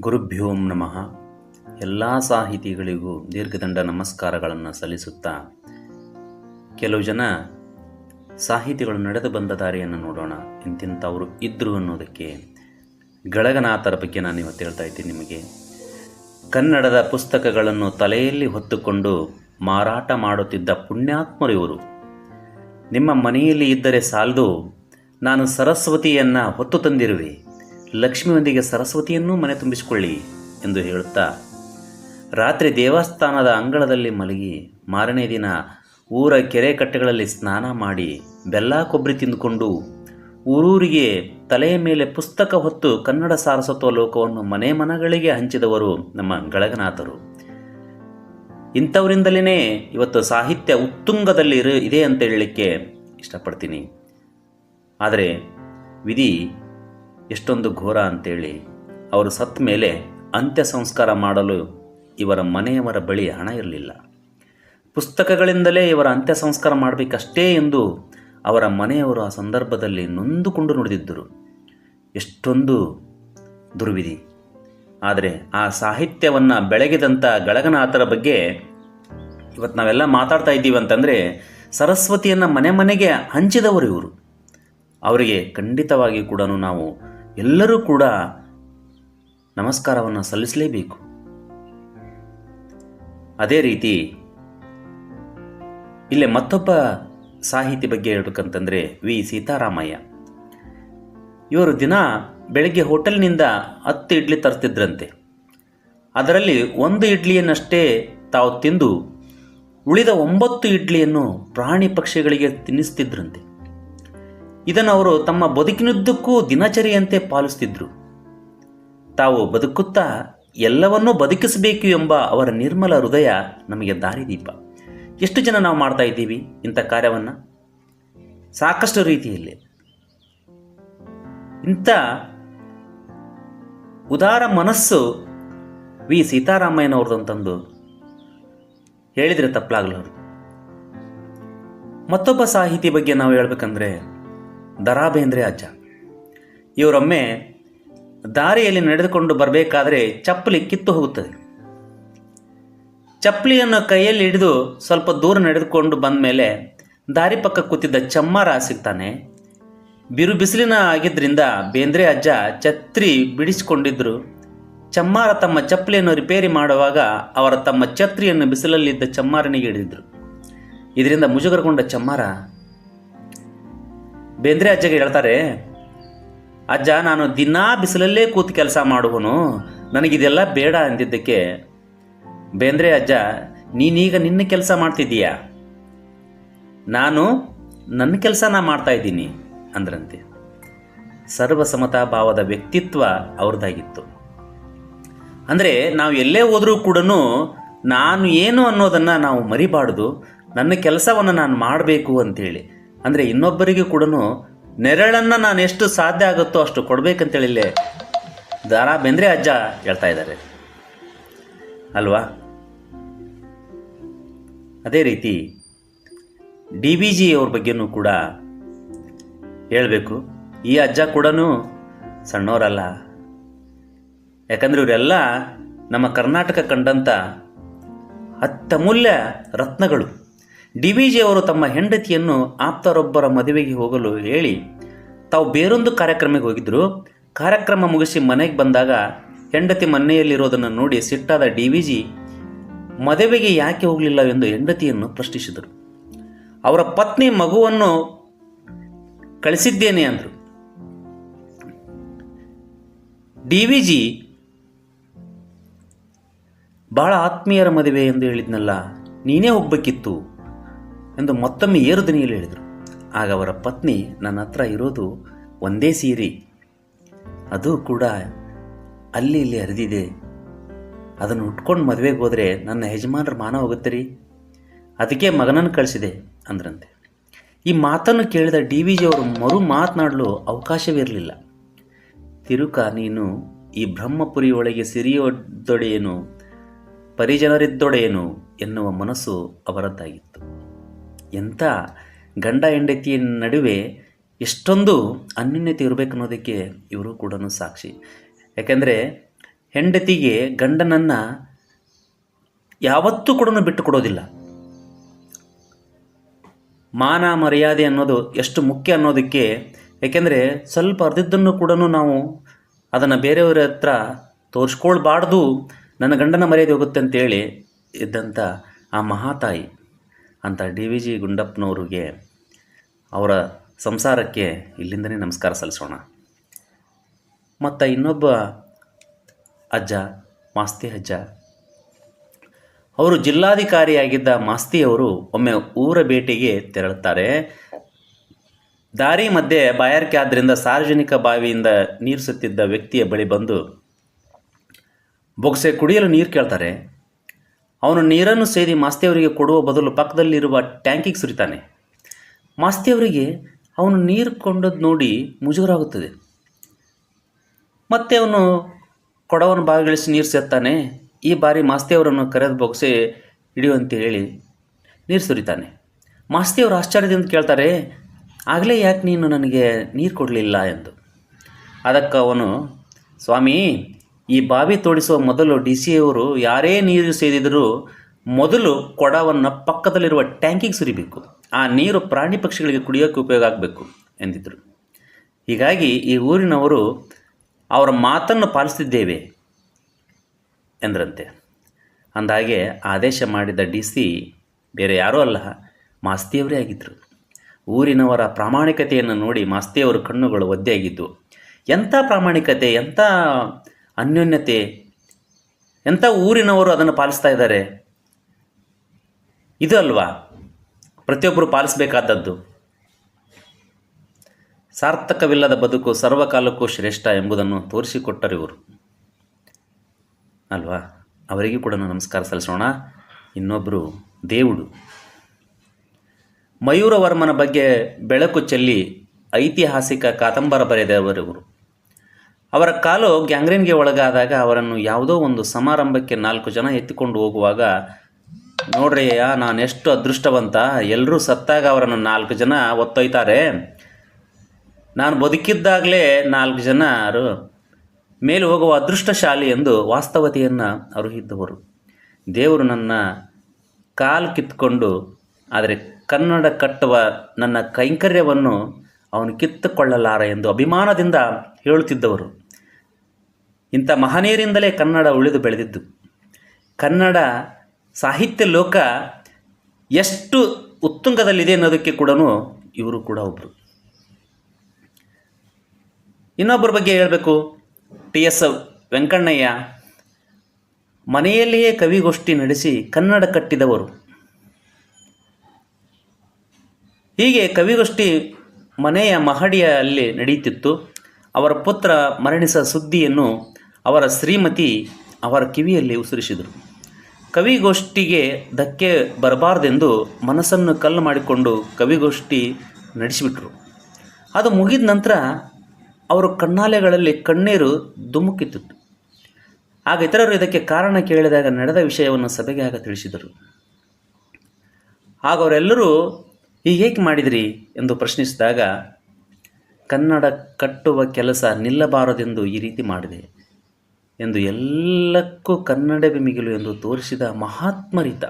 ಗುರುಭ್ಯೋ ನಮಃ. ಎಲ್ಲ ಸಾಹಿತಿಗಳಿಗೂ ದೀರ್ಘದಂಡ ನಮಸ್ಕಾರಗಳನ್ನು ಸಲ್ಲಿಸುತ್ತಾ ಕೆಲವು ಜನ ಸಾಹಿತಿಗಳು ನಡೆದು ಬಂದ ದಾರಿಯನ್ನು ನೋಡೋಣ, ಇಂತಿಂಥವರು ಇದ್ದರು ಅನ್ನೋದಕ್ಕೆ ಗಳಗನಾಥರ ಬಗ್ಗೆ ನಾನು ಇವತ್ತು ಹೇಳ್ತಾ ಇದ್ದೀನಿ ನಿಮಗೆ. ಕನ್ನಡದ ಪುಸ್ತಕಗಳನ್ನು ತಲೆಯಲ್ಲಿ ಹೊತ್ತುಕೊಂಡು ಮಾರಾಟ ಮಾಡುತ್ತಿದ್ದ ಪುಣ್ಯಾತ್ಮರು ಇವರು. ನಿಮ್ಮ ಮನೆಯಲ್ಲಿ ಇದ್ದರೆ ಸಾಲದು, ನಾನು ಸರಸ್ವತಿಯನ್ನು ಹೊತ್ತು ತಂದಿರುವೆ. ಲಕ್ಷ್ಮಿಯೊಂದಿಗೆ ಸರಸ್ವತಿಯನ್ನೂ ಮನೆ ತುಂಬಿಸಿಕೊಳ್ಳಿ ಎಂದು ಹೇಳುತ್ತಾ, ರಾತ್ರಿ ದೇವಸ್ಥಾನದ ಅಂಗಳದಲ್ಲಿ ಮಲಗಿ ಮಾರನೇ ದಿನ ಊರ ಕೆರೆ ಕಟ್ಟೆಗಳಲ್ಲಿ ಸ್ನಾನ ಮಾಡಿ ಬೆಲ್ಲ ಕೊಬ್ಬರಿ ತಿಂದುಕೊಂಡು ಊರೂರಿಗೆ ತಲೆಯ ಮೇಲೆ ಪುಸ್ತಕ ಹೊತ್ತು ಕನ್ನಡ ಸಾರಸ್ವತ ಲೋಕವನ್ನು ಮನೆ ಮನಗಳಿಗೆ ಹಂಚಿದವರು ನಮ್ಮ ಗಳಗನಾಥರು. ಇಂಥವರಿಂದಲೇ ಇವತ್ತು ಸಾಹಿತ್ಯ ಉತ್ತುಂಗದಲ್ಲಿ ಇದೆ ಅಂತ ಹೇಳಲಿಕ್ಕೆ ಇಷ್ಟಪಡ್ತೀನಿ. ಆದರೆ ವಿಧಿ ಎಷ್ಟೊಂದು ಘೋರ ಅಂತೇಳಿ ಅವರು ಸತ್ತ ಮೇಲೆ ಅಂತ್ಯ ಸಂಸ್ಕಾರ ಮಾಡಲು ಇವರ ಮನೆಯವರ ಬಳಿ ಹಣ ಇರಲಿಲ್ಲ. ಪುಸ್ತಕಗಳಿಂದಲೇ ಇವರ ಅಂತ್ಯ ಸಂಸ್ಕಾರ ಮಾಡಬೇಕಷ್ಟೇ ಎಂದು ಅವರ ಮನೆಯವರು ಆ ಸಂದರ್ಭದಲ್ಲಿ ನೊಂದುಕೊಂಡು ನುಡಿದಿದ್ದರು. ಎಷ್ಟೊಂದು ದುರ್ವಿಧಿ. ಆದರೆ ಆ ಸಾಹಿತ್ಯವನ್ನು ಬೆಳಗಿದಂಥ ಗಳಗನಾಥರ ಬಗ್ಗೆ ಇವತ್ತು ನಾವೆಲ್ಲ ಮಾತಾಡ್ತಾ ಇದ್ದೀವಿ ಅಂತಂದರೆ ಸರಸ್ವತಿಯನ್ನು ಮನೆ ಮನೆಗೆ ಹಂಚಿದವರು ಇವರು. ಅವರಿಗೆ ಖಂಡಿತವಾಗಿಯೂ ಕೂಡ ನಾವು ಎಲ್ಲರೂ ಕೂಡ ನಮಸ್ಕಾರವನ್ನು ಸಲ್ಲಿಸಲೇಬೇಕು. ಅದೇ ರೀತಿ ಇಲ್ಲೇ ಮತ್ತೊಬ್ಬ ಸಾಹಿತಿ ಬಗ್ಗೆ ಹೇಳ್ಬೇಕಂತಂದರೆ ವಿ. ಸೀತಾರಾಮಯ್ಯ. ಇವರು ದಿನ ಬೆಳಗ್ಗೆ ಹೋಟೆಲ್ನಿಂದ ಹತ್ತು ಇಡ್ಲಿ ತರ್ತಿದ್ರಂತೆ. ಅದರಲ್ಲಿ ಒಂದು ಇಡ್ಲಿಯನ್ನಷ್ಟೇ ತಾವು ತಿಂದು ಉಳಿದ ಒಂಬತ್ತು ಇಡ್ಲಿಯನ್ನು ಪ್ರಾಣಿ ಪಕ್ಷಿಗಳಿಗೆ ತಿನ್ನಿಸ್ತಿದ್ರಂತೆ. ಇದನ್ನು ಅವರು ತಮ್ಮ ಬದುಕಿನುದ್ದಕ್ಕೂ ದಿನಚರಿಯಂತೆ ಪಾಲಿಸ್ತಿದ್ರು. ತಾವು ಬದುಕುತ್ತಾ ಎಲ್ಲವನ್ನೂ ಬದುಕಿಸಬೇಕು ಎಂಬ ಅವರ ನಿರ್ಮಲ ಹೃದಯ ನಮಗೆ ದಾರಿದೀಪ. ಎಷ್ಟು ಜನ ನಾವು ಮಾಡ್ತಾ ಇದ್ದೀವಿ ಇಂಥ ಕಾರ್ಯವನ್ನು? ಸಾಕಷ್ಟು ರೀತಿಯಲ್ಲಿ. ಇಂಥ ಉದಾರ ಮನಸ್ಸು ವಿ ಸೀತಾರಾಮಯ್ಯನವ್ರದ್ದು ಅಂತಂದು ಹೇಳಿದರೆ ತಪ್ಪಲಾಗಲ್ಲ ಮತ್ತೊಬ್ಬ ಸಾಹಿತಿ ಬಗ್ಗೆ ನಾವು ಹೇಳ್ಬೇಕಂದ್ರೆ ದರಾ ಬೇಂದ್ರೆ ಅಜ್ಜ. ಇವರೊಮ್ಮೆ ದಾರಿಯಲ್ಲಿ ನಡೆದುಕೊಂಡು ಬರಬೇಕಾದ್ರೆ ಚಪ್ಪಲಿ ಕಿತ್ತು ಹೋಗುತ್ತದೆ. ಚಪ್ಪಲಿಯನ್ನು ಕೈಯಲ್ಲಿ ಹಿಡಿದು ಸ್ವಲ್ಪ ದೂರ ನಡೆದುಕೊಂಡು ಬಂದ ಮೇಲೆ ದಾರಿ ಪಕ್ಕ ಕೂತಿದ್ದ ಚಮ್ಮಾರ ಸಿಗ್ತಾನೆ. ಬಿರು ಬಿಸಿಲಿನ ಆಗಿದ್ದರಿಂದ ಬೇಂದ್ರೆ ಅಜ್ಜ ಛತ್ರಿ ಬಿಡಿಸಿಕೊಂಡಿದ್ದರು ಚಮ್ಮಾರ ತಮ್ಮ ಚಪ್ಪಲಿಯನ್ನು ರಿಪೇರಿ ಮಾಡುವಾಗ ಅವರ ತಮ್ಮ ಛತ್ರಿಯನ್ನು ಬಿಸಿಲಲ್ಲಿದ್ದ ಚಮ್ಮಾರನಿಗೆ ಹಿಡಿದಿದ್ದರು ಇದರಿಂದ ಮುಜುಗರಗೊಂಡ ಚಮ್ಮಾರ ಬೇಂದ್ರೆ ಅಜ್ಜಗೆ ಹೇಳ್ತಾರೆ, ಅಜ್ಜ, ನಾನು ದಿನಾ ಬಿಸಿಲಲ್ಲೇ ಕೂತು ಕೆಲಸ ಮಾಡುವನು. ನನಗಿದೆಲ್ಲ ಬೇಡ ಅಂದಿದ್ದಕ್ಕೆ, ಬೇಂದ್ರೆ ಅಜ್ಜ, ನೀನೀಗ ನಿನ್ನ ಕೆಲಸ ಮಾಡ್ತಿದ್ದೀಯಾ? ನಾನು ನನ್ನ ಕೆಲಸ ನಾ ಮಾಡ್ತಾ ಇದ್ದೀನಿ, ಅಂದ್ರಂತೆ. ಸರ್ವಸಮತಾ ಭಾವದ ವ್ಯಕ್ತಿತ್ವ ಅವ್ರದ್ದಾಗಿತ್ತು. ಅಂದರೆ ನಾವು ಎಲ್ಲೇ ಹೋದರೂ ಕೂಡ ನಾನು ಏನು ಅನ್ನೋದನ್ನು ನಾವು ಮರಿಬಾರ್ದು, ನನ್ನ ಕೆಲಸವನ್ನು ನಾನು ಮಾಡಬೇಕು ಅಂತೇಳಿ ಅಂದರೆ ಇನ್ನೊಬ್ಬರಿಗೂ ಕೂಡ ನೆರಳನ್ನು ನಾನು ಎಷ್ಟು ಸಾಧ್ಯ ಆಗುತ್ತೋ ಅಷ್ಟು ಕೊಡಬೇಕಂತೇಳಿ ಇಲ್ಲೇ ದಾರಾ ಬೆಂದ್ರೆ ಅಜ್ಜ ಹೇಳ್ತಾ ಇದ್ದಾರೆ. ಅಲ್ವಾ? ಅದೇ ರೀತಿ ಡಿ ಬಿ ಜಿ ಅವ್ರ ಬಗ್ಗೆನೂ ಕೂಡ ಹೇಳಬೇಕು. ಈ ಅಜ್ಜ ಕೂಡ ಸಣ್ಣವರಲ್ಲ ಯಾಕಂದ್ರೆ ಇವರೆಲ್ಲ ನಮ್ಮ ಕರ್ನಾಟಕ ಕಂಡಂಥ ಅತ್ಯಮೂಲ್ಯ ರತ್ನಗಳು. ಡಿ ವಿ ಜಿ ಅವರು ತಮ್ಮ ಹೆಂಡತಿಯನ್ನು ಆಪ್ತರೊಬ್ಬರ ಮದುವೆಗೆ ಹೋಗಲು ಹೇಳಿ, ತಾವು ಬೇರೊಂದು ಕಾರ್ಯಕ್ರಮಕ್ಕೆ ಹೋಗಿದ್ದರು ಕಾರ್ಯಕ್ರಮ ಮುಗಿಸಿ ಮನೆಗೆ ಬಂದಾಗ ಹೆಂಡತಿ ಮನೆಯಲ್ಲಿರೋದನ್ನು ನೋಡಿ ಸಿಟ್ಟಾದ ಡಿ ವಿ ಜಿ ಮದುವೆಗೆ ಯಾಕೆ ಹೋಗಲಿಲ್ಲವೆಂದು ಹೆಂಡತಿಯನ್ನು ಪ್ರಶ್ನಿಸಿದರು. ಅವರ ಪತ್ನಿ ಮಗುವನ್ನು ಕಳಿಸಿದ್ದೇನೆ ಅಂದರು. ಡಿ ವಿ ಜಿ ಬಹಳ ಆತ್ಮೀಯರ ಮದುವೆ ಎಂದು ಹೇಳಿದ್ನಲ್ಲ, ನೀನೇ ಹೋಗ್ಬೇಕಿತ್ತು. ಎಂದು ಮತ್ತೊಮ್ಮೆ ಏರು ದನಿಯಲ್ಲಿ ಹೇಳಿದರು. ಆಗ ಅವರ ಪತ್ನಿ ನನ್ನ ಹತ್ರ ಇರೋದು ಒಂದೇ ಸೀರೆ. ಅದು ಕೂಡ ಅಲ್ಲಿ ಇಲ್ಲಿ ಹರಿದಿದೆ. ಅದನ್ನು ಉಟ್ಕೊಂಡು ಮದುವೆಗೆ ಹೋದರೆ ನನ್ನ ಯಜಮಾನರ ಮಾನ ಹೋಗುತ್ತೆ ರೀ ಅದಕ್ಕೆ ಮಗನನ್ನು ಕಳಿಸಿದೆ, ಅಂದ್ರಂತೆ. ಈ ಮಾತನ್ನು ಕೇಳಿದ ಡಿ ವಿ ಜಿ ಅವರು ಮರು ಮಾತನಾಡಲು ಅವಕಾಶವಿರಲಿಲ್ಲ. ತಿರುಕ, ನೀನು ಈ ಬ್ರಹ್ಮಪುರಿ ಒಳಗೆ ಸಿರಿಯೊದ್ದೊಡೆಯೇನು ಪರಿಜನರಿದ್ದೊಡೆಯೇನು ಎನ್ನುವ ಮನಸ್ಸು ಅವರದ್ದಾಗಿತ್ತು. ಎಂಥ ಗಂಡ ಹೆಂಡತಿಯ ನಡುವೆ ಎಷ್ಟೊಂದು ಅನ್ಯೋನ್ಯತೆ ಇರಬೇಕು ಅನ್ನೋದಕ್ಕೆ ಇವರು ಕೂಡ ಸಾಕ್ಷಿ. ಯಾಕೆಂದರೆ ಹೆಂಡತಿಗೆ ಗಂಡನನ್ನು ಯಾವತ್ತೂ ಕೂಡ ಬಿಟ್ಟು ಕೊಡೋದಿಲ್ಲ. ಮಾನ ಮರ್ಯಾದೆ ಅನ್ನೋದು ಎಷ್ಟು ಮುಖ್ಯ ಅನ್ನೋದಕ್ಕೆ ಏಕೆಂದರೆ ಸ್ವಲ್ಪ ಅರ್ಧದ್ದನ್ನು ಕೂಡ ನಾವು ಅದನ್ನು ಬೇರೆಯವರ ಹತ್ರ ತೋರಿಸ್ಕೊಳ್ಬಾರ್ದು, ನನ್ನ ಗಂಡನ ಮರ್ಯಾದೆ ಹೋಗುತ್ತೆ ಅಂತೇಳಿ ಇದ್ದಂಥ ಆ ಮಹಾತಾಯಿ. ಅಂತ ಡಿ ವಿ ಜಿ ಗುಂಡಪ್ಪನವ್ರಿಗೆ ಅವರ ಸಂಸಾರಕ್ಕೆ ಇಲ್ಲಿಂದನೇ ನಮಸ್ಕಾರ ಸಲ್ಲಿಸೋಣ. ಮತ್ತು ಇನ್ನೊಬ್ಬ ಅಜ್ಜ, ಮಾಸ್ತಿ ಅಜ್ಜ, ಅವರು ಜಿಲ್ಲಾಧಿಕಾರಿಯಾಗಿದ್ದ ಮಾಸ್ತಿಯವರು ಒಮ್ಮೆ ಊರ ಭೇಟಿಗೆ ತೆರಳುತ್ತಾರೆ. ದಾರಿ ಮಧ್ಯೆ ಬಾಯಾರಿಕೆ ಆದ್ದರಿಂದ ಸಾರ್ವಜನಿಕ ಬಾವಿಯಿಂದ ನೀರು ಸುತ್ತಿದ್ದ ವ್ಯಕ್ತಿಯ ಬಳಿ ಬಂದು, ಬೊಗ್ಸೆ ಕುಡಿಯಲು ನೀರು ಕೇಳ್ತಾರೆ. ಅವನು ನೀರನ್ನು ಸೇದಿ ಮಾಸ್ತಿಯವರಿಗೆ ಕೊಡುವ ಬದಲು ಪಕ್ಕದಲ್ಲಿರುವ ಟ್ಯಾಂಕಿಗೆ ಸುರಿತಾನೆ. ಮಾಸ್ತಿಯವರಿಗೆ ಅವನು ನೀರು ಕೊಂಡದ್ದು ನೋಡಿ ಮುಜುಗರಾಗುತ್ತದೆ. ಮತ್ತೆ ಅವನು ಕೊಡವನ್ನು ಬಾಗಿಳಿಸಿ ನೀರು ಸೇರ್ತಾನೆ ಈ ಬಾರಿ ಮಾಸ್ತಿಯವರನ್ನು ಕರೆದು ಬೊಗಸೆ ಹಿಡಿಯುವಂತೆ ಹೇಳಿ ನೀರು ಸುರಿತಾನೆ. ಮಾಸ್ತಿಯವರು ಆಶ್ಚರ್ಯದಿಂದ ಕೇಳ್ತಾರೆ, ಆಗಲೇ ಯಾಕೆ ನೀನು ನನಗೆ ನೀರು ಕೊಡಲಿಲ್ಲ? ಎಂದು. ಅದಕ್ಕೆ ಅವನು, ಸ್ವಾಮಿ ಈ ಬಾವಿ ತೋಡಿಸುವ ಮೊದಲು ಡಿ ಸಿ ಅವರು ಯಾರೇ ನೀರು ಸೇದಿದರೂ ಮೊದಲು ಕೊಡವನ್ನು ಪಕ್ಕದಲ್ಲಿರುವ ಟ್ಯಾಂಕಿಗೆ ಸುರಿಬೇಕು. ಆ ನೀರು ಪ್ರಾಣಿ ಪಕ್ಷಿಗಳಿಗೆ ಕುಡಿಯೋಕ್ಕೆ ಉಪಯೋಗ ಆಗಬೇಕು ಎಂದಿದ್ದರು ಹೀಗಾಗಿ ಈ ಊರಿನವರು ಅವರ ಮಾತನ್ನು ಪಾಲಿಸ್ತಿದ್ದೇವೆ ಎಂದ್ರಂತೆ. ಅಂದಾಗೆ ಆದೇಶ ಮಾಡಿದ ಡಿ ಸಿ ಬೇರೆ ಯಾರೂ ಅಲ್ಲ, ಮಾಸ್ತಿಯವರೇ ಆಗಿದ್ದರು ಊರಿನವರ ಪ್ರಾಮಾಣಿಕತೆಯನ್ನು ನೋಡಿ ಮಾಸ್ತಿಯವರ ಕಣ್ಣುಗಳು ಒದ್ದೆಯಾಗಿದ್ದು, ಎಂಥ ಪ್ರಾಮಾಣಿಕತೆ, ಎಂಥ ಅನ್ಯೋನ್ಯತೆ. ಎಂಥ ಊರಿನವರು ಅದನ್ನು ಪಾಲಿಸ್ತಾ ಇದ್ದಾರೆ? ಇದು ಅಲ್ವಾ? ಪ್ರತಿಯೊಬ್ಬರು ಪಾಲಿಸಬೇಕಾದದ್ದು. ಸಾರ್ಥಕವಿಲ್ಲದ ಬದುಕು ಸರ್ವಕಾಲಕ್ಕೂ ಶ್ರೇಷ್ಠ ಎಂಬುದನ್ನು ತೋರಿಸಿಕೊಟ್ಟರು ಇವರು. ಅಲ್ವಾ? ಅವರಿಗೂ ಕೂಡ ನಮಸ್ಕಾರ ಸಲ್ಲಿಸೋಣ. ಇನ್ನೊಬ್ಬರು ದೇವುಡು. ಮಯೂರವರ್ಮನ ಬಗ್ಗೆ ಬೆಳಕು ಚೆಲ್ಲಿ ಐತಿಹಾಸಿಕ ಕಾದಂಬರ ಬರೆದವರು ಅವರ ಕಾಲು ಗ್ಯಾಂಗ್ರೀನ್ಗೆ ಒಳಗಾದಾಗ ಅವರನ್ನು ಯಾವುದೋ ಒಂದು ಸಮಾರಂಭಕ್ಕೆ ನಾಲ್ಕು ಜನ ಎತ್ತಿಕೊಂಡು ಹೋಗುವಾಗ, ನೋಡ್ರಿ ನಾನು ಎಷ್ಟು ಅದೃಷ್ಟವಂತ ಎಲ್ಲರೂ ಸತ್ತಾಗ ಅವರನ್ನು ನಾಲ್ಕು ಜನ ಒತ್ತೊಯ್ತಾರೆ. ನಾನು ಬದುಕಿದ್ದಾಗಲೇ ನಾಲ್ಕು ಜನರು ಮೇಲೆ ಹೋಗುವ ಅದೃಷ್ಟಶಾಲಿ ಎಂದು ವಾಸ್ತವತೆಯನ್ನು ಅರುಹಿದ್ದವರು. ದೇವರು ನನ್ನ ಕಾಲು ಕಿತ್ತುಕೊಂಡು ಆದರೆ ಕನ್ನಡ ಕಟ್ಟುವ ನನ್ನ ಕೈಂಕರ್ಯವನ್ನು ಅವನು ಕಿತ್ತುಕೊಳ್ಳಲಾರ ಎಂದು ಅಭಿಮಾನದಿಂದ ಹೇಳುತ್ತಿದ್ದವರು. ಇಂಥ ಮಹನೀಯರಿಂದಲೇ ಕನ್ನಡ ಉಳಿದು ಬೆಳೆದಿದ್ದು. ಕನ್ನಡ ಸಾಹಿತ್ಯ ಲೋಕ ಎಷ್ಟು ಉತ್ತುಂಗದಲ್ಲಿದೆ ಅನ್ನೋದಕ್ಕೆ ಕೂಡ ಇವರು ಕೂಡ ಒಬ್ಬರು ಇನ್ನೊಬ್ಬರ ಬಗ್ಗೆ ಹೇಳಬೇಕು. ಟಿ ಎಸ್ ವೆಂಕಣ್ಣಯ್ಯ ಮನೆಯಲ್ಲಿಯೇ ಕವಿಗೋಷ್ಠಿ ನಡೆಸಿ ಕನ್ನಡ ಕಟ್ಟಿದವರು. ಹೀಗೆ ಕವಿಗೋಷ್ಠಿ ಮನೆಯ ಮಹಡಿಯಲ್ಲಿ ನಡೆಯುತ್ತಿತ್ತು. ಅವರ ಪುತ್ರ ಮರಣಿಸ ಸುದ್ದಿಯನ್ನು ಅವರ ಶ್ರೀಮತಿ ಅವರ ಕಿವಿಯಲ್ಲಿ ಉಸಿರಿಸಿದರು. ಕವಿಗೋಷ್ಠಿಗೆ ಧಕ್ಕೆ ಬರಬಾರ್ದೆಂದು ಮನಸ್ಸನ್ನು ಕಲ್ಲು ಮಾಡಿಕೊಂಡು ಕವಿಗೋಷ್ಠಿ ನಡೆಸಿಬಿಟ್ರು. ಅದು ಮುಗಿದ ನಂತರ ಅವರು ಕಣ್ಣಾಲೆಗಳಲ್ಲಿ ಕಣ್ಣೀರು ಧುಮುಕಿತ್ತು. ಆಗ ಇತರರು ಇದಕ್ಕೆ ಕಾರಣ ಕೇಳಿದಾಗ ನಡೆದ ವಿಷಯವನ್ನು ಸಭೆಗೆ ಆಗ ತಿಳಿಸಿದರು. ಆಗ ಅವರೆಲ್ಲರೂ ಈಗ ಹೀಗೇಕೆ ಮಾಡಿದಿರಿ? ಎಂದು ಪ್ರಶ್ನಿಸಿದಾಗ, ಕನ್ನಡ ಕಟ್ಟುವ ಕೆಲಸ ನಿಲ್ಲಬಾರದೆಂದು ಈ ರೀತಿ ಮಾಡಿದೆ. ಎಂದು ಎಲ್ಲಕ್ಕೂ ಕನ್ನಡವೇ ಮಿಗಿಲು ಎಂದು ತೋರಿಸಿದ ಮಹಾತ್ಮರಿತ